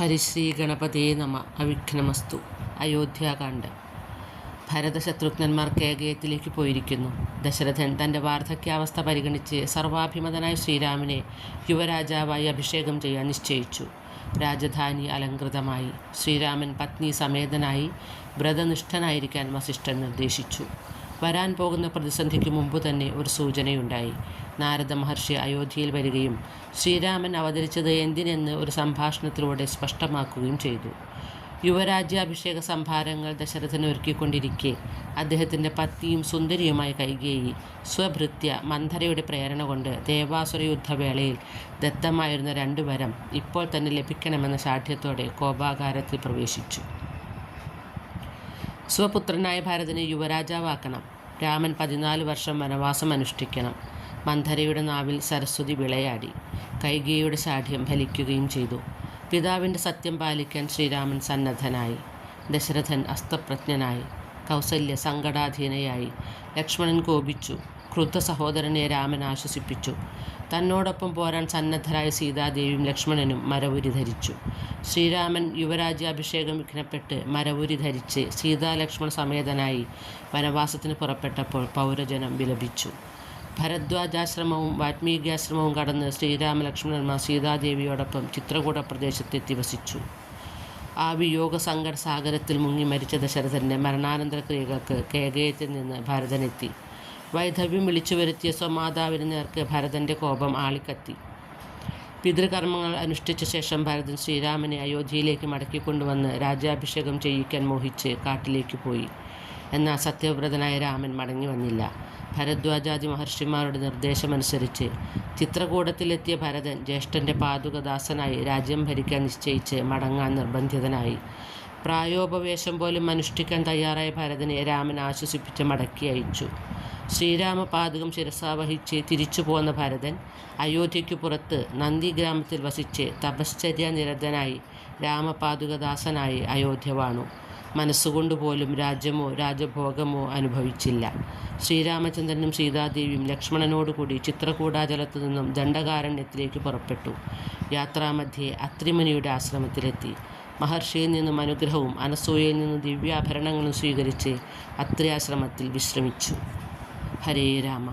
ഹരിശ്രീ ഗണപതേ നമ. അവിഘ്നമസ്തു. അയോധ്യാകാന്ഡം ഭരതശത്രുഘ്നന്മാർ കേകയത്തിലേക്ക് പോയിരിക്കുന്നു. ദശരഥൻ തന്റെ വാർദ്ധക്യാവസ്ഥ പരിഗണിച്ച് സർവാഭിമതനായ ശ്രീരാമനെ യുവരാജാവായി അഭിഷേകം ചെയ്യാൻ നിശ്ചയിച്ചു. രാജധാനി അലങ്കൃതമായി ശ്രീരാമൻ പത്നി സമേതനായി വ്രതനിഷ്ഠനായിരിക്കാൻ വസിഷ്ഠൻ നിർദ്ദേശിച്ചു. വരാൻ പോകുന്ന പ്രതിസന്ധിക്ക് മുമ്പ് തന്നെ ഒരു സൂചനയുണ്ടായി. നാരദ മഹർഷി അയോധ്യയിൽ വരികയും ശ്രീരാമൻ അവതരിച്ചത് എന്തിനെന്ന് ഒരു സംഭാഷണത്തിലൂടെ സ്പഷ്ടമാക്കുകയും ചെയ്തു. യുവരാജ്യാഭിഷേക സംഭാരങ്ങൾ ദശരഥന് ഒരുക്കിക്കൊണ്ടിരിക്കെ അദ്ദേഹത്തിന്റെ പത്നിയും സുന്ദരിയുമായ കൈകേയി സ്വഭൃത്യ മന്ധരയുടെ പ്രേരണ കൊണ്ട് ദേവാസുര യുദ്ധവേളയിൽ ദത്തമായിരുന്ന രണ്ടു വരം ഇപ്പോൾ തന്നെ ലഭിക്കണമെന്ന ശാഠ്യത്തോടെ കോപാകാരത്തിൽ പ്രവേശിച്ചു. സ്വപുത്രനായ ഭരതനെ യുവരാജാവാക്കണം. രാമൻ പതിനാല് വർഷം വനവാസം അനുഷ്ഠിക്കണം. മന്ധരയുടെ നാവിൽ സരസ്വതി വിളയാടി. കൈകേയുടെ ശാഠ്യം ഫലിക്കുകയും ചെയ്തു. പിതാവിന്റെ സത്യം പാലിക്കാൻ ശ്രീരാമൻ സന്നദ്ധനായി. ദശരഥൻ അസ്തപ്രജ്ഞനായി. കൗസല്യ സങ്കടാധീനയായി. ലക്ഷ്മണൻ കോപിച്ചു. ക്രുദ്ധ സഹോദരനെ രാമൻ ആശ്വസിപ്പിച്ചു. തന്നോടൊപ്പം പോരാൻ സന്നദ്ധരായ സീതാദേവിയും ലക്ഷ്മണനും മരവുരി ധരിച്ചു. ശ്രീരാമൻ യുവരാജ്യാഭിഷേകം വിഘ്നപ്പെട്ട് മരവുരി ധരിച്ച് സീതാലക്ഷ്മണ സമേതനായി വനവാസത്തിന് പുറപ്പെട്ടപ്പോൾ പൗരജനം വിലപിച്ചു. ഭരദ്വാജാശ്രമവും വാൽമീകിയാശ്രമവും കടന്ന് ശ്രീരാമലക്ഷ്മണന്മാർ സീതാദേവിയോടൊപ്പം ചിത്രകൂട പ്രദേശത്തെത്തി വസിച്ചു. ആ വിയോഗ സങ്കട സാഗരത്തിൽ മുങ്ങി മരിച്ച ദശരഥന്റെ മരണാനന്തര ക്രിയകൾക്ക് കേകയത്തിൽ നിന്ന് ഭരതനെത്തി. വൈധവ്യം വിളിച്ചു വരുത്തിയ സ്വമാതാവിന് നേർക്ക് ഭരതന്റെ കോപം ആളിക്കത്തി. പിതൃകർമ്മങ്ങൾ അനുഷ്ഠിച്ച ശേഷം ഭരതൻ ശ്രീരാമനെ അയോധ്യയിലേക്ക് മടക്കിക്കൊണ്ടുവന്ന് രാജ്യാഭിഷേകം ചെയ്യിക്കാൻ മോഹിച്ച് കാട്ടിലേക്ക് പോയി. എന്നാൽ സത്യവ്രതനായ രാമൻ മടങ്ങി വന്നില്ല. ഭരദ്വാജാദി മഹർഷിമാരുടെ നിർദ്ദേശമനുസരിച്ച് ചിത്രകൂടത്തിലെത്തിയ ഭരതൻ ജ്യേഷ്ഠന്റെ പാതുകദാസനായി രാജ്യം ഭരിക്കാൻ നിശ്ചയിച്ച് മടങ്ങാൻ നിർബന്ധിതനായി. പ്രായോപവേശം പോലും അനുഷ്ഠിക്കാൻ തയ്യാറായ ഭരതനെ രാമൻ ആശ്വസിപ്പിച്ച് മടക്കി അയച്ചു. ശ്രീരാമപാദകം ശിരസാവഹിച്ച് തിരിച്ചു പോന്ന ഭരതൻ അയോധ്യയ്ക്കു പുറത്ത് നന്ദി ഗ്രാമത്തിൽ വസിച്ച് തപശ്ചര്യ നിരതനായി രാമപാതുകദാസനായി അയോധ്യ വാണു. മനസ്സുകൊണ്ട് പോലും രാജ്യമോ രാജഭോഗമോ അനുഭവിച്ചില്ല. ശ്രീരാമചന്ദ്രനും സീതാദേവിയും ലക്ഷ്മണനോടുകൂടി ചിത്രകൂടാചലത്തു നിന്നും ദണ്ഡകാരണ്യത്തിലേക്ക് പുറപ്പെട്ടു. യാത്രാമധ്യേ അത്രിമുനിയുടെ ആശ്രമത്തിലെത്തി. മഹർഷിയിൽ നിന്നും അനുഗ്രഹവും അനസൂയയിൽ നിന്നും ദിവ്യാഭരണങ്ങളും സ്വീകരിച്ച് അത്രിയാശ്രമത്തിൽ വിശ്രമിച്ചു. ഹരേ രാമ.